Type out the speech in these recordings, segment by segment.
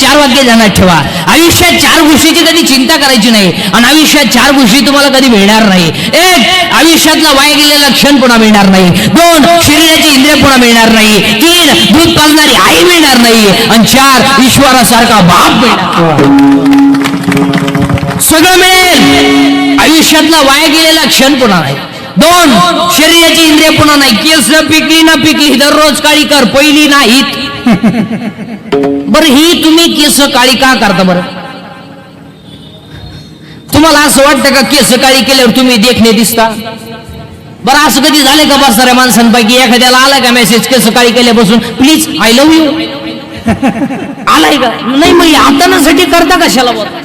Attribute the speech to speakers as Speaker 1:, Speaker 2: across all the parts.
Speaker 1: चार वाक्य ध्यानात ठेवा. आयुष्यात चार गोष्टीची कधी चिंता करायची नाही आणि आयुष्यात चार गोष्टी तुम्हाला कधी मिळणार नाही. एक आयुष्यातला वाया गेलेला क्षण पुन्हा मिळणार नाही. दोन शरीराची इंद्रिय पुन्हा मिळणार नाही. तीन दूध पाजणारी आई मिळणार नाही. आणि चार ईश्वरासारखा बाप मिळणार सगळं मिळेल. आयुष्यातला वाया गेलेला क्षण पुन्हा नाही. दोन शरीराची इंद्रिय पुन्हा नाही. केस न पिकली ना पिकली दररोज काळी कर पहिली नाहीत. बर ही तुम्ही केस काळी का करता बरं? तुम्हाला असं वाटतं का केस काळी केल्यावर तुम्ही देखणे दिसता? बरं असं कधी झाले का बस साऱ्या माणसांपैकी? एखाद्याला आलाय का मेसेज केस काळी केल्यापासून? प्लीज आय लव्ह यू आलाय का? नाही मग हातानासाठी करता कशाला बरं?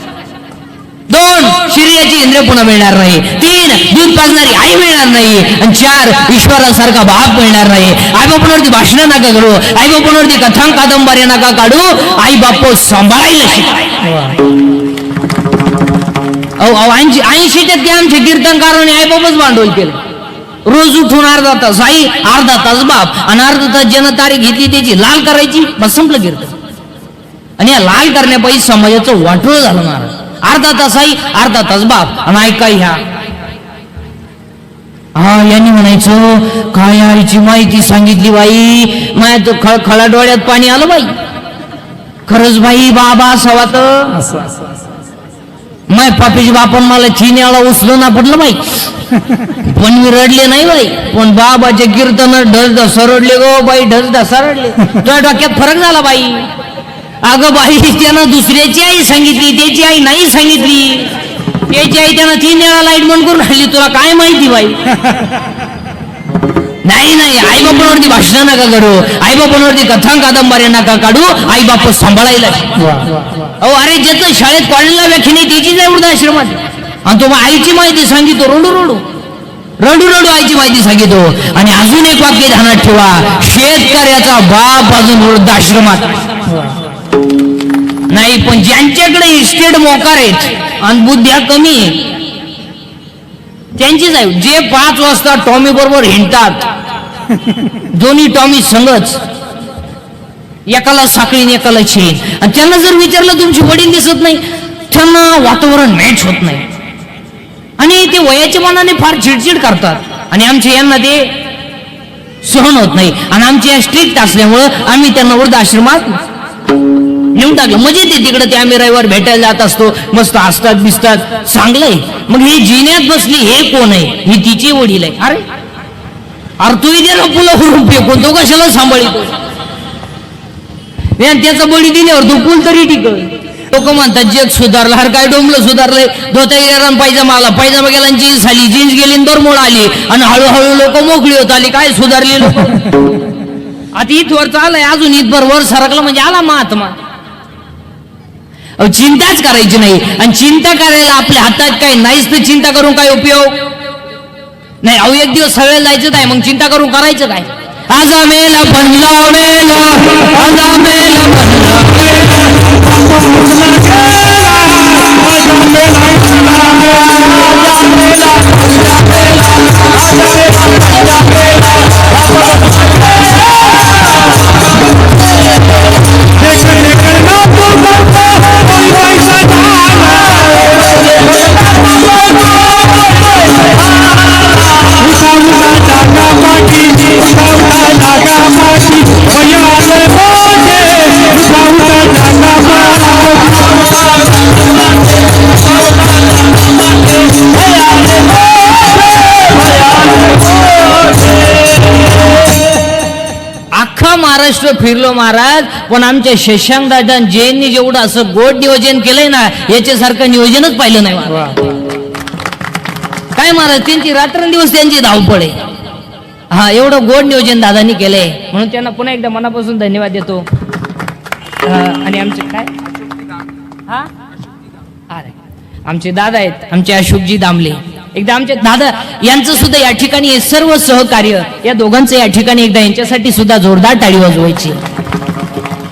Speaker 1: दोन शरीराची इंद्रिय पुन्हा मिळणार नाही. तीन दूध पाजणारी आई मिळणार नाही. आणि चार ईश्वरासारखा बाप मिळणार नाही. आई बापांवरती भाषण नका करू. आई बापांवरती कथां कादंबऱ्या नका काढू. आई बाप सांभाळायला शिका अहो ऐंशी ऐंशी टक्के आमचे कीर्तनकारांनी आई बापच भांडवल केलं. रोज उठून अर्धा तास आई अर्धा तास बाप आणि अर्धा तास ज्यानं तारीख घेतली त्याची लाल करायची. बस संपलं कीर्तन. आणि या लाल करण्यापायी समाजाचं वाटोळ झालं महाराज. अर्धा तास आई अर्धा तास बाप. आणि ऐका ह्या. हा यांनी म्हणायचं काय आईची माहिती सांगितली बाई? माया तो खळ खळा डोळ्यात पाणी आलं बाई. खरंच बाई बाबा असावा तर माय पापीची बापन मला चिन्याला उचलं ना पडलं बाई. पण मी रडले नाही बाई. पण बाबाचे कीर्तन ढसदा सरडले गो बाई ढसदा सरडले. तुझ्या डोक्यात फरक झाला बाई. अगं बाई त्यानं दुसऱ्याची आई सांगितली त्याची आई नाही सांगितली. त्याची आई त्यानं तीन वेळा लाइट बंद करून राहिली. तुला काय माहिती बाई? नाही नाही आई बापांवरती भाषण नका करू. आई बापांवरती कथा कादंबऱ्या नका काढू. आई बाप सांभाळायला अहो अरे ज्याचं शाळेत कॉलेजला व्याख्या नाही त्याची जाय वृद्धाश्रमात आणि तो मग आईची माहिती सांगितो. रडू रडू. रडू रडू आईची माहिती सांगितो. आणि अजून एक वाक्य ध्यानात ठेवा. शेतकऱ्याचा बाप अजून वृद्धाश्रमात. नाही पण ज्यांच्याकडे इस्टेट मोकार आहेत आणि बुद्ध्या कमी आहेत त्यांचीच आहे जे पाच वाजता टॉमी बरोबर हिंडतात दोन्ही टॉमी संगच. एकाला साखळी आणि एकाला छेन आणि त्यांना जर विचारलं तुमची वडील दिसत नाही त्यांना वातावरण मॅच होत नाही. आणि ते वयाच्या मनाने फार चिडचिड करतात. आणि आमच्या यांना ते सहन होत नाही. आणि आमच्या स्ट्रिक्ट असल्यामुळं आम्ही त्यांना वृद्धाश्रमात नेऊन टाकलं. मजेत आहे तिकडे. ते आम्ही रविवार भेटायला जात असतो. मस्त हसतात बिसतात. चांगलंय मग ही जिन्यात बसली हे कोण आहे? ही तिची वडील आहे. अरे अरे तू दे ना पुला रुपये फेकून तो कशाला सांभाळतो त्याचा बळी दिल्यावर तू पुल तरी टिकल. लोक म्हणतात जग सुधारलं. हर काय डोंबलं सुधारलंय? धोता गेला पायजामा आला. पायजामा गेला जीन्स आली. जीन्स गेली आणि दरमोड आली. आणि हळूहळू लोक मोकळी होत आली. काय सुधारली लोक? आता इथवर चालय अजून इथभर वर सरकलं म्हणजे आला महात्मा. चिंताच करायची नाही. आणि चिंता करायला आपल्या हातात काही नाहीच तर चिंता करून काय उपयोग? नाही अहो एक दिवस सगळ्याला जायचं काय? मग चिंता करून करायचं काय? आज मेला फिरलो महाराज पण आमच्या शशांक दादा जैननी जेवढं असं गोड नियोजन केलंय ना याच्यासारखं नियोजनच पाहिलं नाही काय महाराज त्यांची रात्रंदिवस त्यांची धावपळ आहे. हा एवढं गोड नियोजन दादानी केलंय. म्हणून त्यांना पुन्हा एकदा मनापासून धन्यवाद देतो. आणि आमचे काय? हा? अरे आमचे दादा आहेत आमचे अशोकजी दामले. एकदा आमचे दादा यांचं सुद्धा या ठिकाणी हे सर्व सहकार्य या दोघांचं या ठिकाणी एकदा यांच्यासाठी सुद्धा जोरदार टाळी वाजवायची.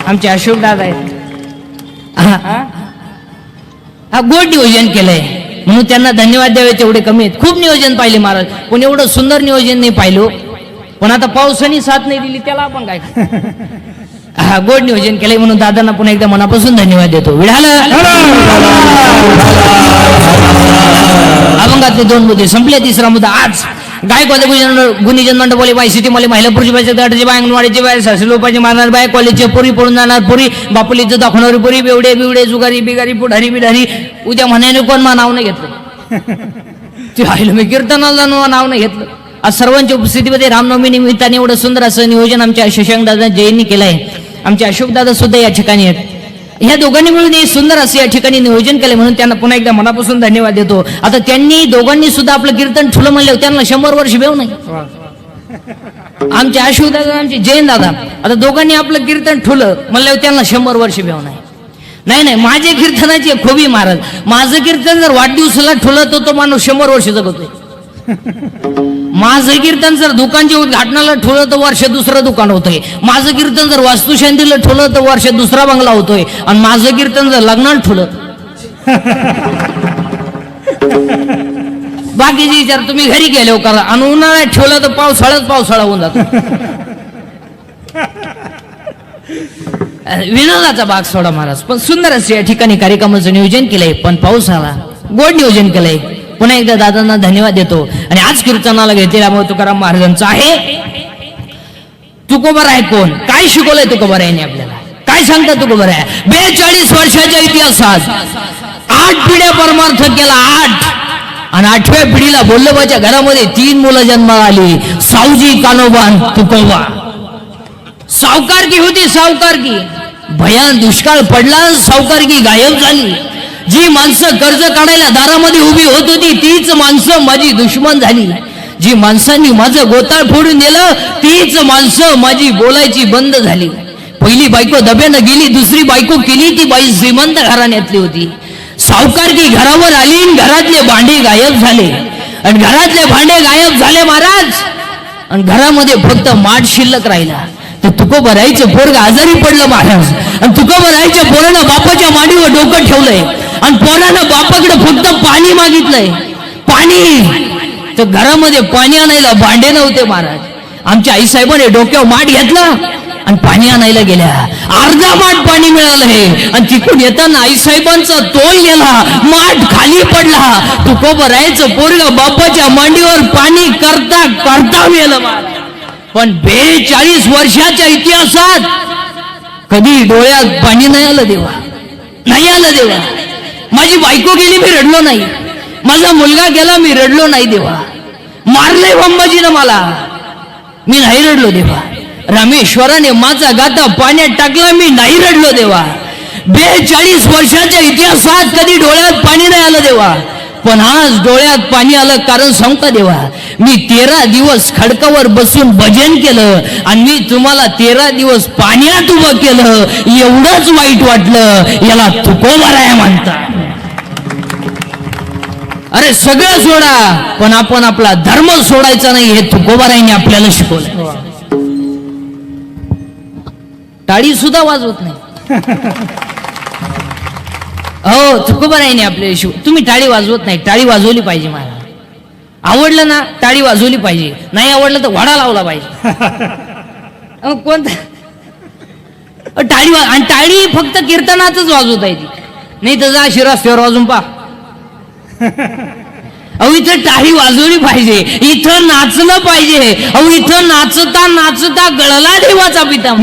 Speaker 1: आमचे अशोक दादा आहेत. हा, गोड नियोजन केलंय. म्हणून त्यांना धन्यवाद द्यावे तेवढे कमी आहेत. खूप नियोजन पाहिले महाराज. पण एवढं सुंदर नियोजन नाही पाहिलं. पण आता पावसाने साथ नाही दिली त्याला आपण काय हा गोड नियोजन केलंय म्हणून दादांना पुन्हा एकदा मनापासून धन्यवाद देतो. विढाल अभंगातले दोन मुद्दे संपले. तिसरा मुद्दा आज गायकवाद गुणिजन मंडपोली बाई सिटी मला महिला पुरुष बायचे गाठची बाय अंगणवाडीची बाय सासरी लोपाची मारणार बाय कॉलेजचे पुरी पळून जाणार पुरी बापुलीचं दाखवणारी पुरी बेवडे बिवडे जुगारी बिगारी पुढारी बिढारी. उद्या म्हणाने कोण मा नाव नाही घेतलं? ते राहिलं मी कीर्तनाला नाव नाव नाही घेतलं. आज सर्वांच्या उपस्थितीमध्ये रामनवमी निमित्ताने एवढं सुंदर असं नियोजन आमच्या शशांक दादा जैननी केलं आहे आमचे अशोक दादा सुद्धा या ठिकाणी आहेत. ह्या दोघांनी मिळून हे सुंदर असं या ठिकाणी नियोजन केलं म्हणून त्यांना पुन्हा एकदा मनापासून धन्यवाद देतो. आता त्यांनी दोघांनी सुद्धा आपलं कीर्तन ठुलं म्हणलं त्यांना शंभर वर्ष भेव नाही. आमचे अशोक दादा आमचे जैन दादा आता दोघांनी आपलं कीर्तन ठुलं म्हणलं त्यांना शंभर वर्ष भेव नाही. नाही नाही माझे कीर्तनाची खोबी महाराज माझं कीर्तन जर वाढदिवसाला ठुलं तर तो माणूस शंभर वर्ष जगतोय. माझं कीर्तन जर दुकानच्या उद्घाटनाला ठेवलं तर वर्ष दुसरं दुकान होतंय. माझं कीर्तन जर वास्तुशांतीला ठेवलं तर वर्ष दुसरा बंगला होतोय. आणि माझं कीर्तन जर लग्नाला ठेवलं बाकीचे विचार तुम्ही घरी गेले हो करा. आणि उन्हाळ्यात ठेवलं तर पावसाळ्यात पावसाळा होऊन जातो. विनोदाचा भाग सोडा महाराज. पण सुंदर असे या ठिकाणी कार्यक्रमाचं नियोजन केलंय. पण पाऊस आला. गोड नियोजन केलंय. पुन्हा एकदा दादांना धन्यवाद देतो. आणि आज कीर्तनाला घेतलेला मग तुकाराम महाराजांचा आहे. तुकोबर आहे कोण? काय शिकवलंय तुकोबर आहे आपल्याला? काय सांगता तुकोबर? आहे बेचाळीस वर्षाच्या इतिहासात आठ पिढ्या परमार्थ केला आठ. आणि आठव्या पिढीला बोल्लबाच्या घरामध्ये तीन मुलं जन्माला आली. सावजी कानोबान तुकोबा सावकारकी होती सावकारकी. भयान दुष्काळ पडला सावकारकी गायब झाली. जी माणसं कर्ज काढायला दारामध्ये उभी होत होती तीच माणसं माझी दुश्मन झाली. जी माणसांनी माझं गोताळ फोडून दिलं तीच माणसं माझी बोलायची बंद झाली. पहिली बायको दब्यानं गेली दुसरी बायको केली ती बाई श्रीमंत घराण्यातली होती. सावकार की घरावर आली आणि घरातले भांडे गायब झाले. आणि घरातले भांडे गायब झाले महाराज. आणि घरामध्ये फक्त माठ शिल्लक राहिला. तर तुकोबा भरायचं पोरग आजारी पडलं महाराज. आणि तुकोबा भरायच्या पोरानं बापाच्या मांडीवर डोकं ठेवलंय. आणि पोरानं बापाकडे फक्त पाणी मागितलंय. पाणी. तर घरामध्ये पाणी आणायला भांडे नव्हते महाराज. आमच्या आई साहेबाने डोक्यावर माठ घेतला आणि पाणी आणायला गेल्या. अर्धा माठ पाणी मिळालं हे. आणि तिकडून येताना आई साहेबांचा तोल गेला. माठ खाली पडला. तुको भरायचं पोरग बापाच्या मांडीवर पाणी करता करता मेलं पण बेचाळीस वर्षाच्या इतिहासात कधी डोळ्यात पाणी नाही आलं देवा. नाही आलं देवा. माझी बायको गेली मी रडलो नाही. माझा मुलगा गेला मी रडलो नाही देवा. मारले बंबाजीनं मला. मी नाही रडलो देवा. रामेश्वराने माझा गाता पाण्यात टाकला मी नाही रडलो देवा. बेचाळीस वर्षाच्या इतिहासात कधी डोळ्यात पाणी नाही आलं देवा. पण आज डोळ्यात पाणी आलं कारण सांगता देवा मी तेरा दिवस खडकावर बसून भजन केलं आणि मी तुम्हाला तेरा दिवस पाण्यात उभं केलं एवढंच वाईट वाटलं याला तुकोबराय म्हणता अरे सगळं सोडा पण आपण आपला धर्म सोडायचा नाही हे तुकोबारायने आपल्याला शिकवलं. टाळी सुद्धा वाजवत नाही. हो तुकोबारायने आपल्याला शिव तुम्ही टाळी वाजवत नाही टाळी वाजवली पाहिजे मला. आवडलं ना टाळी वाजवली पाहिजे. नाही आवडलं तर वाडा लावला पाहिजे. कोणता? टाळी आणि टाळी फक्त कीर्तनातच वाजवता येते. नाही तर जा शिरास्त्यावर वाजून पा अहो इथं टाळी वाजवली पाहिजे. इथं नाचलं पाहिजे. अहो इथं नाचता नाचता गळला देवाचा पिता.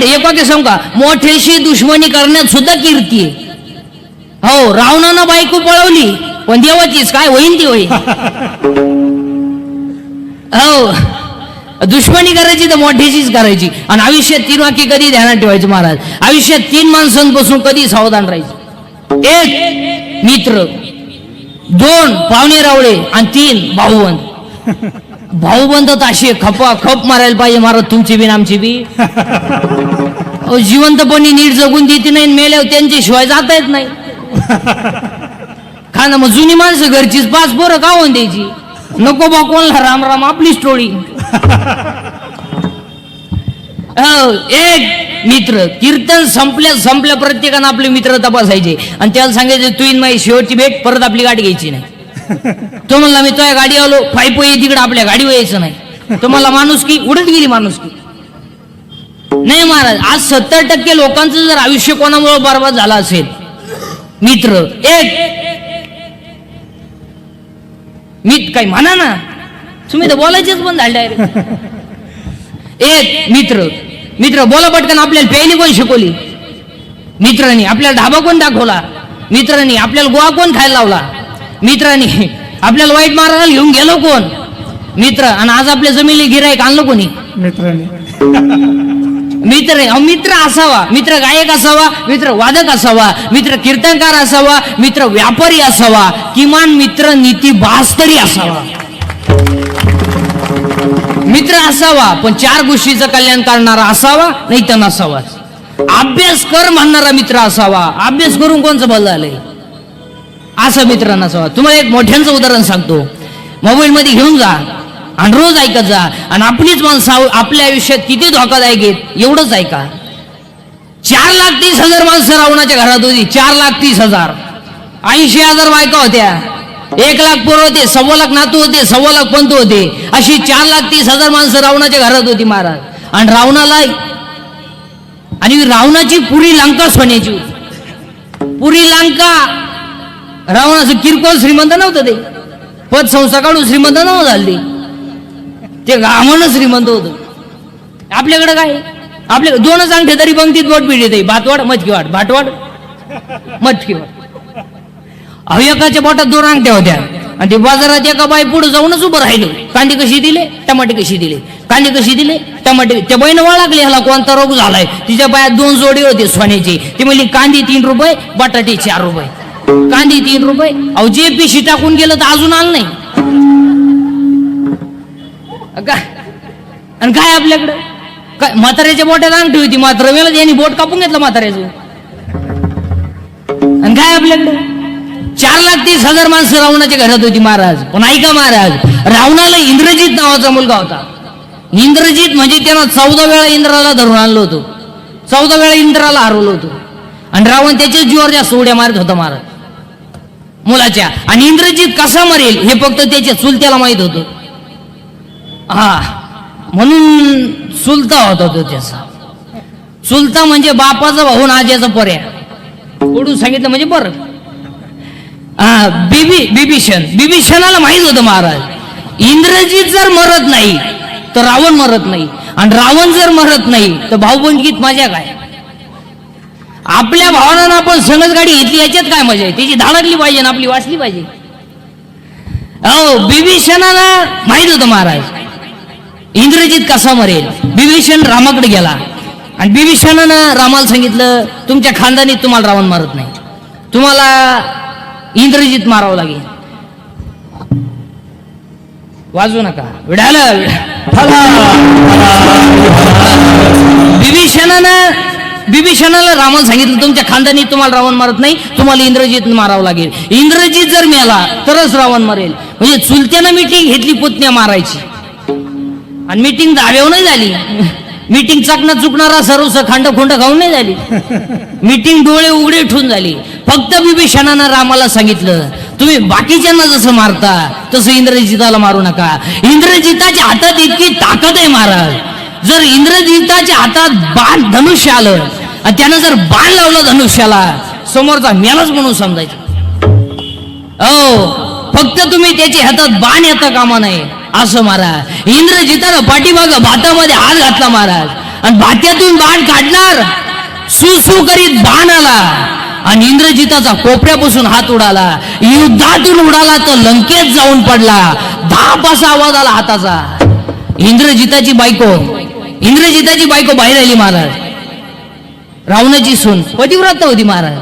Speaker 1: मोठे एक वाक्य सांगू का? मोठ्याशी दुश्मनी करण्यात सुद्धा कीर्ती आहे. हो रावणानं बायको पळवली पण देवाचीच काय होईन ती होईल हो दुश्मनी करायची तर मोठ्याचीच करायची. आणि आयुष्यात तीन वाक्य कधी ध्यानात ठेवायचं महाराज? आयुष्यात तीन माणसांपासून कधी सावधान राहायचं? एक मित्र. दोन पाहुणे रावळे. आणि तीन भाऊबंद. भाऊबंद तर असे खपा खप मारायला पाहिजे महाराज. तुमची बी आमची बी. जिवंतपणी नीट जगून देते नाही मेल्यावर त्यांच्याशिवाय जाता येत नाही. खा ना मग जुनी माणसं घरचीच पाच पोरं कावून द्यायची? नको बा कोणला राम राम आपली स्टोरी हो, एक मित्र कीर्तन संपल्या संपल्या प्रत्येकानं आपले मित्र तपासायचे. आणि त्याला सांगायचे तुईन इन माझी शेवटची भेट परत आपली गाडी घ्यायची नाही. तो म्हणला मी तुझ्या गाडी आलो पायपो ये तिकडे आपल्या गाडीवर यायचं नाही. तो मला माणूस की उडत गेली माणूस की. नाही महाराज आज सत्तर टक्के लोकांचं जर आयुष्य कोणामुळे बर्बाद झालं असेल? मित्र एक. मित काही म्हणा ना. तुम्ही तर बोलायचेच बंद झाले डायरेक्ट एक मित्र. मित्र बोला पटकन आपल्याला प्यायली कोण शिकवली? मित्रांनी आपल्याला ढाबा कोण दाखवला? मित्रांनी आपल्याला गोवा कोण खायला लावला? मित्रांनी आपल्याला वाईट मारायला घेऊन गेलो कोण? मित्र आणि आज आपल्या जमिनी गिराईक आणलं कोणी?
Speaker 2: मित्रांनी.
Speaker 1: मित्र मित्र असावा. मित्र गायक असावा मित्र वादक असावा मित्र कीर्तनकार असावा मित्र व्यापारी असावा किमान मित्र नीती तरी असावा. मित्र असावा पण चार गोष्टीचं कल्याण करणारा असावा नाही तर नसावाच अभ्यास कर म्हणणारा मित्र असावा. अभ्यास करून कोणचं बल आलंय असं मित्र नसावा. तुम्हाला एक मोठ्यांचं उदाहरण सांगतो. मोबाईलमध्ये घेऊन जा. आणि रोज ऐकत जा. आणि आपलीच माणसं आपल्या आयुष्यात किती धोकादायक आहेत एवढंच ऐका. चार लाख तीस हजार माणसं रावणाच्या घरात होती. चार लाख तीस हजार. ऐंशी हजार बायका होत्या. एक लाख पोरं होते सव्वा लाख नातू होते सव्वा लाख पंतू होते. अशी चार लाख तीस हजार माणसं रावणाच्या घरात होती महाराज. आणि रावणाला आणि रावणाची पुरी लंका सोन्याची पुरी लंका रावणाचं किरकोळ श्रीमंत नव्हतं ते. पद संस्था काढून श्रीमंत नव्हतं झाले ते गावानं श्रीमंत होत. आपल्याकडे काय? आपल्या दोनच अंगठे तरी पंक्तीत बोट पिढीत भातवाड मचकीवाड भाटवाड मचकीवाड अहो एकाच्या बोटात दोन अंगठ्या होत्या. आणि ते बाजारात एका बाई पुढे जाऊनच उभं राहिलो. कांदे कशी दिले? टमाटे कशी दिले? कांदे कशी दिले? टमाटे. त्या बाईनं लागले ह्याला कोणता रोग झालाय? तिच्या बायात दोन जोडी होते सोन्याचे. ती म्हणली कांदी तीन रुपये बटाटे चार रुपये. कांदी तीन रुपये. अहो जे पिशी टाकून गेलं तर अजून आलं नाही. काय आणि काय आपल्याकडं? काय म्हाताऱ्याच्या बोटात अंगठी होती मात्र वेळेला यांनी बोट कापून घेतलं म्हाताऱ्याचं. आणि काय आपल्याकडं? चार लाख तीस हजार माणसं रावणाच्या घरात होती महाराज. पण ऐका महाराज रावणाला इंद्रजित नावाचा मुलगा होता. इंद्रजित म्हणजे त्यानं चौदा वेळा इंद्राला धरून आणलं होतं. चौदा वेळा इंद्राला हरवलं होतं. आणि रावण त्याच्याच जीवावर जास्त उड्या मारत होता महाराज. मुलाच्या. आणि इंद्रजित कसा मरेल हे फक्त त्याच्या चुलत्याला माहीत होतं. हा. म्हणून चुलता होता तो त्याचा. चुलता म्हणजे बापाचा भाऊ आणि आज्याचा पर्या ओढून सांगितलं म्हणजे बरं. हा बिबी बिभीषण. बिभीषणाला माहीत होतं महाराज. इंद्रजीत जर मरत नाही तर रावण मरत नाही. आणि रावण जर मरत नाही तर भाऊबंदगीत मजा काय? आपल्या भावनांना आपण सणस गाडी घेतली याच्यात काय मजा आहे? त्याची धाडकली पाहिजे आणि आपली वाचली पाहिजे. हो बिभीषणाला माहीत होतं महाराज. इंद्रजित कसा मरेल? बिभीषण रामाकडे गेला. आणि बिभीषणानं रामाला सांगितलं तुमच्या खानदानीत तुम्हाला रावण मारत नाही. तुम्हाला इंद्रजित मारावं लागेल. वाजू नका. विडाला बिभीषणानं बिभीषणाला रामाला सांगितलं तुमच्या खानदानी तुम्हाला रावण मारत नाही तुम्हाला इंद्रजित मारावं लागेल. इंद्रजित जर मेला तरच रावण मरेल. म्हणजे चुलत्यानं मिटिंग घेतली पुतण्या मारायची. आणि मिटिंग धाब्यावर नाही झाली. मिटिंग चकना चुकणारा सर्वस खांड खोंड खाऊन नाही झाली. मिटिंग डोळे उघडे ठेवून झाली. फक्त विभीषणानं रामाला सांगितलं तुम्ही बाकीच्यांना जसं मारता तसं इंद्रजिताला मारू नका. इंद्रजिताच्या हातात इतकी ताकद आहे महाराज. जर इंद्रजिताच्या हातात बाण धनुष्य आलं आणि त्यानं जर बाण लावलं धनुष्याला समोरचा मेलाच म्हणून समजायचं. हो फक्त तुम्ही त्याच्या हातात बाण येता कामा नये. असं महाराज. इंद्रजितानं पाठीमाग भातामध्ये हात घातला महाराज. आणि भात्यातून बाण काढणार. सुसू करीत बाण आला. आणि इंद्रजिताचा कोपऱ्यापासून हात उडाला. युद्धातून उडाला तर लंकेत जाऊन पडला. धाप असा आवाज आला हाताचा. इंद्रजिताची बायको. इंद्रजिताची बायको बाहेर आली महाराज. रावणाची सून. पतिव्रत होती महाराज.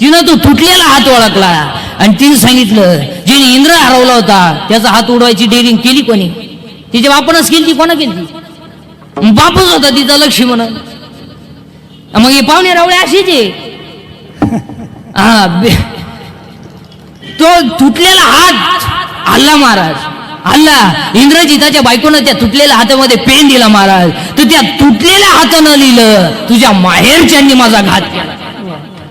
Speaker 1: तिनं तो तुटलेला हात ओळखला. आणि तिने सांगितलं जिने इंद्र हरवला होता त्याचा हात उडवायची डेअरिंग केली कोणी? तिच्या बापानच केली ती? कोणा केली बापच होता तिचा लक्ष्मी म्हणून मग हे पाहुणे रावळे अशीच आहे. हा तो तुटलेला हात. हल्ला महाराज हल्ला इंद्रजिताच्या बायकोनं त्या तुटलेल्या हातामध्ये पेन दिला महाराज. तर त्या तुटलेल्या हातानं लिहिलं तुझ्या माहेरच्यांनी माझा घात केला.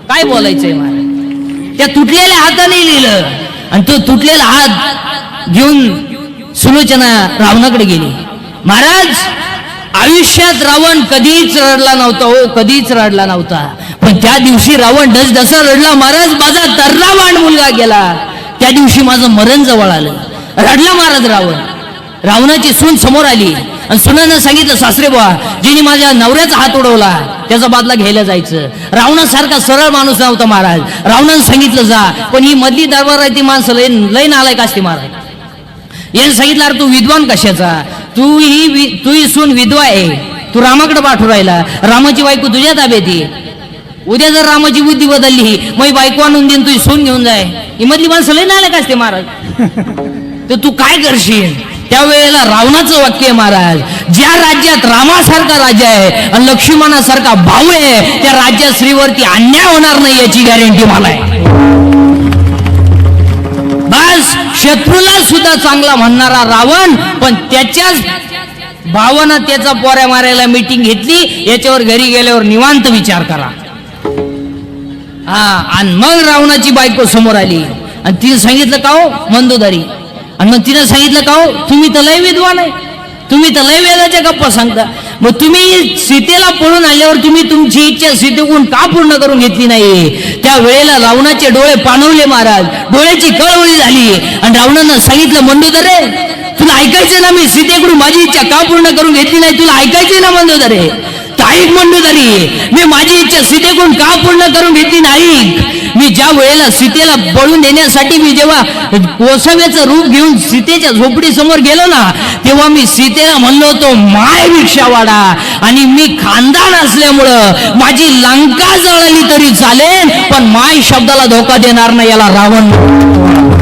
Speaker 1: काय बोलायचंय महाराज? त्या तुटलेल्या हाताने लिहिलं आणि तो तुटलेला हात घेऊन सुलोचना रावणाकडे गेली. महाराज आयुष्यात रावण कधीच रडला नव्हता हो कधीच रडला नव्हता. पण त्या दिवशी रावण डस रडला. महाराज माझा तर्रावान मुलगा गेला. त्या दिवशी माझं मरण जवळ आलं. रडला महाराज रावण. रावणाची सून समोर आली. आणि सुनानं सांगितलं सासरे बुवा जिने माझ्या नवऱ्याचा हात उडवला त्याचा बादला घ्यायला जायचं. रावणासारखा सरळ माणूस नव्हता महाराज. रावणानं सांगितलं जा पण ही मधली दरबार आहे ती माणसं लय लय नालायक असते महाराज. याने सांगितलं अरे तू विद्वान कशाचा? तू ही वि- तू ही सून विधवा आहे. तू रामाकडे पाठवू राहिला. रामाची बायको तुझ्या ताब्यात आहे. उद्या जर रामाची बुद्धी बदलली मग बायको आणून देईन तुझी सून घेऊन जाय. ही मधली माणसं लय नालायक असते महाराज. तर तू काय करशील? त्यावेळेला रावणाचं वाक्य आहे महाराज. ज्या राज्यात रामासारखा राजा आहे आणि लक्ष्मणासारखा भाऊ आहे त्या राज्यात श्रीवरती अन्याय होणार नाही याची गॅरंटी मला आहे. बस शत्रूला सुद्धा चांगला म्हणणारा रावण पण त्याच्याच भावानं त्याचा पोऱ्या मारायला मीटिंग घेतली याच्यावर घरी गेल्यावर निवांत विचार करा. हा आणि मग रावणाची बायको समोर आली. आणि तिने सांगितलं का हो मंदोदारी? आणि मग तिने सांगितलं का हो तुम्ही तर लय विद्वान आहे. तुम्ही तर लय वेदाच्या गप्पा सांगता. मग तुम्ही सीतेला पळून आल्यावर तुम्ही तुमची इच्छा सीतेकडून का पूर्ण करून घेतली नाही? त्या वेळेला रावणाचे डोळे पाणवले महाराज. डोळ्याची कळवळी झाली. आणि रावणानं सांगितलं मंदोदरे तुला ऐकायचं ना मी? सीतेकडून माझी इच्छा का पूर्ण करून घेतली नाही? तुला ऐकायचंय ना ऐक ताईक झाली. मी माझी इच्छा सीतेकडून का पूर्ण करून घेतली नाही मी ज्या वेळेला सीतेला पळून देण्यासाठी मी जेव्हा कोसव्याचं रूप घेऊन सीतेच्या झोपडी समोर गेलो ना तेव्हा मी सीतेला म्हणलो होतो माय भिक्षा वाडा आणि मी खानदान असल्यामुळं माझी लंका जळली तरी चालेल पण माय शब्दाला धोका देणार नाही याला रावण